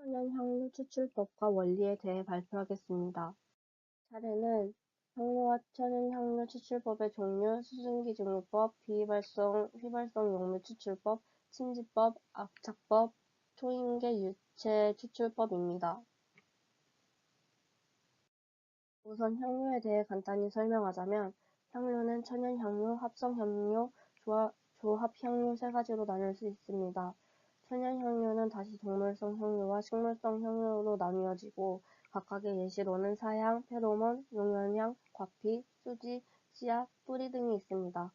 천연 향료 추출법과 원리에 대해 발표하겠습니다. 차례는 향료와 천연 향료 추출법의 종류, 수증기 증류법, 비휘발성, 휘발성 용물 추출법, 침지법, 압착법, 초인계 유체 추출법입니다. 우선 향료에 대해 간단히 설명하자면 향료는 천연향료, 합성향료, 조합 향료 세 가지로 나눌 수 있습니다. 천연향료는 다시 동물성 향료와 식물성 향료로 나뉘어지고 각각의 예시로는 사향, 페로몬, 용연향, 과피, 수지, 씨앗, 뿌리 등이 있습니다.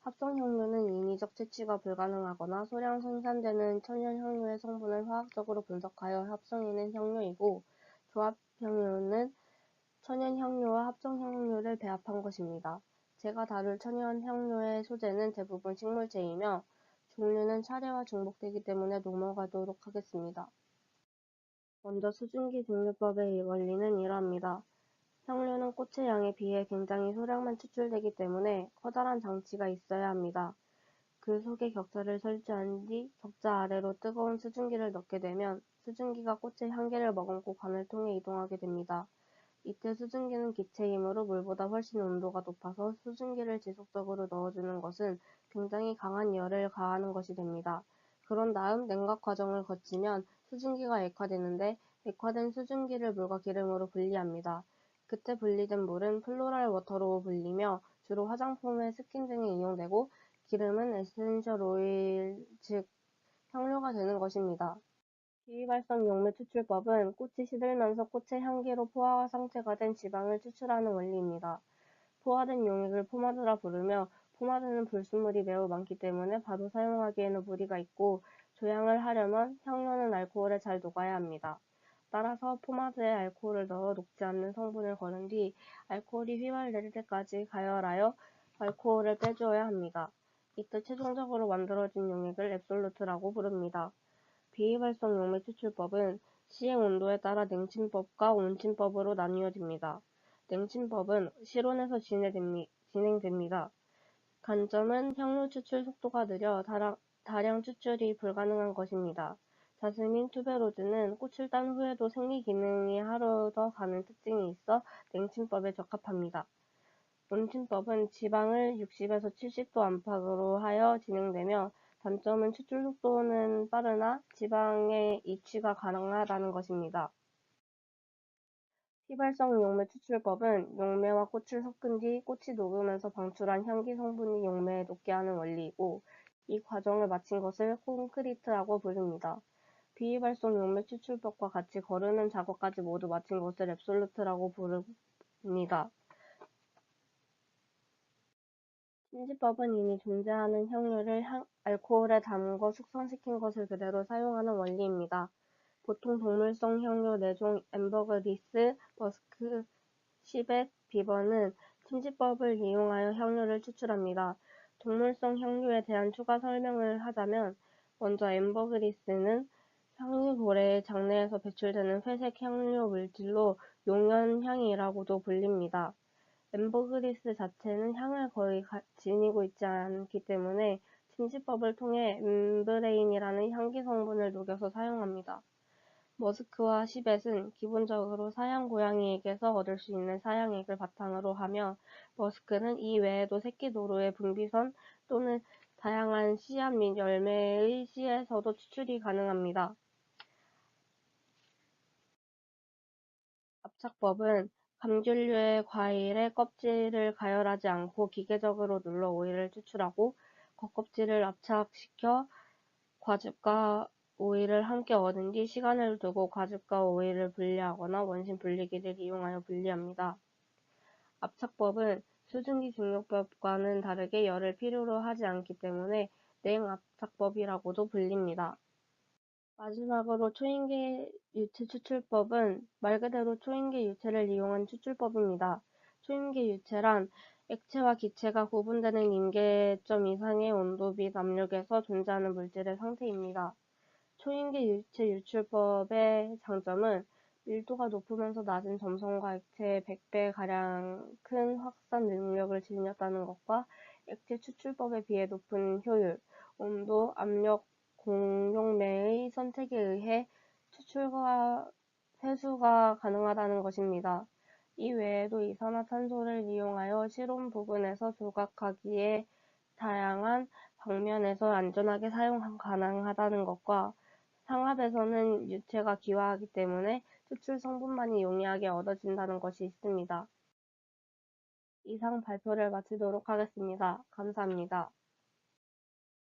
합성향료는 인위적 채취가 불가능하거나 소량 생산되는 천연향료의 성분을 화학적으로 분석하여 합성해낸 향료이고 조합향료는 천연향료와 합성향료를 배합한 것입니다. 제가 다룰 천연향료의 소재는 대부분 식물체이며 종류는 차례와 중복되기 때문에 넘어가도록 하겠습니다. 먼저 수증기 증류법의 원리는 이러합니다. 향료는 꽃의 양에 비해 굉장히 소량만 추출되기 때문에 커다란 장치가 있어야 합니다. 그 속에 격자를 설치한 뒤 격자 아래로 뜨거운 수증기를 넣게 되면 수증기가 꽃의 향기를 머금고 관을 통해 이동하게 됩니다. 이때 수증기는 기체이므로 물보다 훨씬 온도가 높아서 수증기를 지속적으로 넣어주는 것은 굉장히 강한 열을 가하는 것이 됩니다. 그런 다음 냉각 과정을 거치면 수증기가 액화되는데 액화된 수증기를 물과 기름으로 분리합니다. 그때 분리된 물은 플로랄 워터로 불리며 주로 화장품의 스킨 등에 이용되고 기름은 에센셜 오일, 즉 향료가 되는 것입니다. 비휘발성 용물 추출법은 꽃이 시들면서 꽃의 향기로 포화 상태가 된 지방을 추출하는 원리입니다. 포화된 용액을 포마드라 부르며 포마드는 불순물이 매우 많기 때문에 바로 사용하기에는 무리가 있고 조향을 하려면 향료는 알코올에 잘 녹아야 합니다. 따라서 포마드에 알코올을 넣어 녹지 않는 성분을 거는 뒤 알코올이 휘발될 때까지 가열하여 알코올을 빼주어야 합니다. 이때 최종적으로 만들어진 용액을 앱솔루트라고 부릅니다. 비휘발성 용맥 추출법은 시행 온도에 따라 냉침법과 온침법으로 나뉘어집니다. 냉침법은 실온에서 진행됩니다. 단점은 향료 추출 속도가 느려 다량 추출이 불가능한 것입니다. 자스민 투베로즈는 꽃을 딴 후에도 생리 기능이 하루 더 가는 특징이 있어 냉침법에 적합합니다. 온침법은 지방을 60에서 70도 안팎으로 하여 진행되며 단점은 추출 속도는 빠르나 지방의 이취가 가능하다는 것입니다. 휘발성 용매 추출법은 용매와 꽃을 섞은 뒤 꽃이 녹으면서 방출한 향기 성분이 용매에 녹게 하는 원리이고 이 과정을 마친 것을 콘크리트라고 부릅니다. 비휘발성 용매 추출법과 같이 거르는 작업까지 모두 마친 것을 앱솔루트라고 부릅니다. 침지법은 이미 존재하는 향료를 알코올에 담궈 숙성시킨 것을 그대로 사용하는 원리입니다. 보통 동물성 향료 4종 엠버그리스, 머스크, 시벳, 비버는 침지법을 이용하여 향료를 추출합니다. 동물성 향료에 대한 추가 설명을 하자면 먼저 엠버그리스는 향유 고래의 장내에서 배출되는 회색 향료 물질로 용연향이라고도 불립니다. 엠버그리스 자체는 향을 거의 지니고 있지 않기 때문에 침지법을 통해 엠브레인이라는 향기 성분을 녹여서 사용합니다. 머스크와 시벳은 기본적으로 사양 고양이에게서 얻을 수 있는 사양액을 바탕으로 하며 머스크는 이 외에도 새끼 도로의 분비선 또는 다양한 씨앗 및 열매의 씨에서도 추출이 가능합니다. 압착법은 감귤류의 과일의 껍질을 가열하지 않고 기계적으로 눌러 오일을 추출하고 겉껍질을 압착시켜 과즙과 오일을 함께 얻은 뒤 시간을 두고 과즙과 오일을 분리하거나 원심 분리기를 이용하여 분리합니다. 압착법은 수증기 증류법과는 다르게 열을 필요로 하지 않기 때문에 냉압착법이라고도 불립니다. 마지막으로 초인계 유체 추출법은 말 그대로 초인계 유체를 이용한 추출법입니다. 초인계 유체란 액체와 기체가 구분되는 임계점 이상의 온도 및 압력에서 존재하는 물질의 상태입니다. 초인계 유체 유출법의 장점은 밀도가 높으면서 낮은 점성과 액체의 100배 가량 큰 확산 능력을 지녔다는 것과 액체 추출법에 비해 높은 효율, 온도, 압력, 공용매의 선택에 의해 추출과 회수가 가능하다는 것입니다. 이 외에도 이산화탄소를 이용하여 실온 부분에서 조각하기에 다양한 방면에서 안전하게 사용 가능하다는 것과 상압에서는 유체가 기화하기 때문에 추출 성분만이 용이하게 얻어진다는 것이 있습니다. 이상 발표를 마치도록 하겠습니다. 감사합니다.